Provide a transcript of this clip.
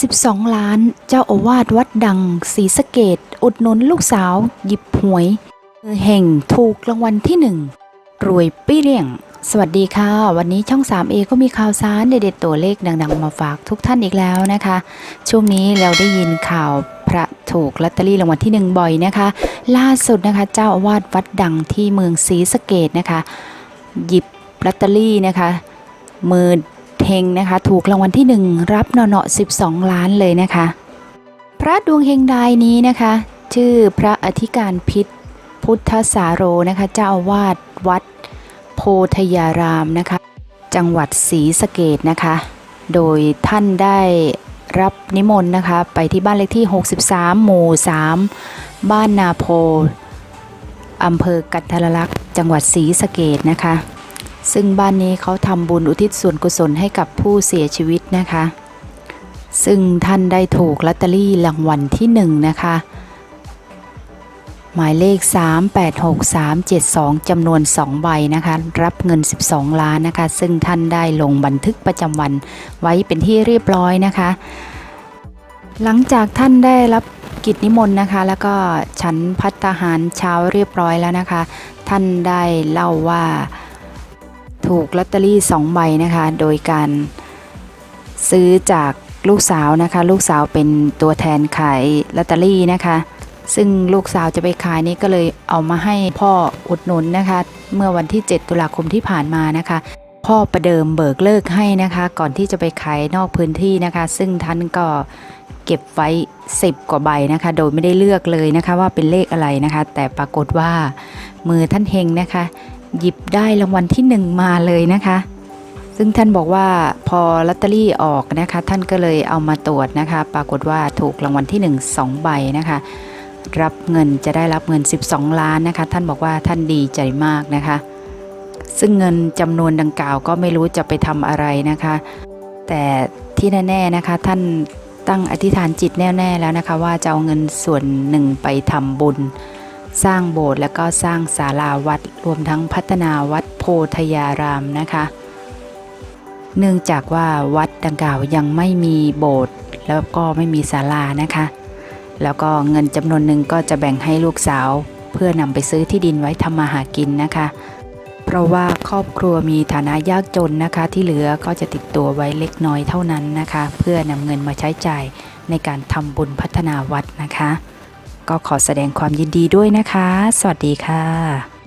12 ล้าน เจ้าอาวาสวัดดังศรีสะเกดอุดหนุนลูกสาว หยิบหวยมือเห่งถูกรางวัลที่หนึ่งรวยปี้เรี่ยง สวัสดีค่ะ วันนี้ช่อง 3A ก็มีข่าวสารเด็ดๆตัวเลขดัง ๆ มาฝากทุกท่านอีกแล้วนะคะ ช่วงนี้เราได้ยินข่าวพระถูกลอตเตอรี่รางวัลที่หนึ่งบ่อยนะคะ ล่าสุดนะคะเจ้าอาวาสวัดดังที่เมืองศรีสะเกดนะคะ หยิบลอตเตอรี่นะคะมือ เฮงนะคะ ถูกรางวัลที่หนึ่งรับเนาะๆ12 ล้านเลยนะคะ พระดวงเฮงดายนี้นะคะ ชื่อพระอธิการพิษพุทธสาโรนะคะ เจ้าอาวาสวัด โพธยารามนะคะ จังหวัดศรีสะเกดนะคะ โดยท่านได้รับนิมนต์นะคะ ไปที่บ้านเลขที่ 63 หมู่ 3 บ้านนาโพอำเภอกันทรลักษณ์จังหวัดศรีสะเกดนะคะ ซึ่งบ้านนี้เขาทำบุญอุทิศส่วนกุศลให้กับผู้เสียชีวิตนะคะ ซึ่งท่านได้ถูกลอตเตอรี่รางวัลที่หนึ่งนะคะ หมายเลข 386372จำนวน 2 ใบนะคะ รับเงิน 12 ล้านนะคะ ซึ่งท่านได้ลงบันทึกประจำวันไว้เป็นที่เรียบร้อยนะคะ หลังจากท่านได้รับกิจนิมนต์นะคะ แล้วก็ฉันพัตตาหารเช้าเรียบร้อยแล้วนะคะ ท่านได้เล่าว่า ถูกลอตเตอรี่2ใบนะคะ โดยการซื้อจากลูกสาวนะคะ ลูกสาวเป็นตัวแทนขายลอตเตอรี่นะคะ ซึ่งลูกสาวจะไปขายนี่ก็เลยเอามาให้พ่ออุดหนุนนะคะ เมื่อวันที่ 7 ตุลาคมที่ผ่านมานะคะ พ่อประเดิมเบิกเลิกให้นะคะ ก่อนที่จะไปขายนอกพื้นที่นะคะ ซึ่งท่านก็เก็บไว้ 10 กว่าใบนะคะ โดยไม่ได้เลือกเลยนะคะว่าเป็นเลขอะไรนะคะ แต่ปรากฏว่ามือท่านเฮงนะคะ หยิบได้รางวัลที่หนึ่งมาเลยนะคะ ซึ่งท่านบอกว่าพอลอตเตอรี่ออกนะคะ ท่านก็เลยเอามาตรวจนะคะ ปรากฏว่าถูกรางวัลที่1 2ใบนะคะ รับเงินจะได้รับเงิน 12 ล้านนะคะ ท่านบอกว่าท่านดีใจมากนะคะ ซึ่งเงินจำนวนดังกล่าวก็ไม่รู้จะไปทำอะไรนะคะ แต่ที่แน่ๆนะคะท่านตั้งอธิษฐานจิตแน่ๆแล้วนะคะ ว่าจะเอาเงินส่วนหนึ่งไปทำบุญ สร้างโบสถ์แล้วก็สร้างศาลาวัด รวมทั้งพัฒนาวัดโพธยารามนะคะ เนื่องจากว่าวัดดังกล่าวยังไม่มีโบสถ์แล้วก็ไม่มีศาลานะคะ แล้วก็เงินจำนวนหนึ่งก็จะแบ่งให้ลูกสาว เพื่อนำไปซื้อที่ดินไว้ทำมาหากินนะคะ เพราะว่าครอบครัวมีฐานะยากจนนะคะ ที่เหลือก็จะติดตัวไว้เล็กน้อยเท่านั้นนะคะ เพื่อนำเงินมาใช้จ่ายในการทำบุญพัฒนาวัดนะคะ ก็ขอแสดงความยินดีด้วยนะคะ สวัสดีค่ะ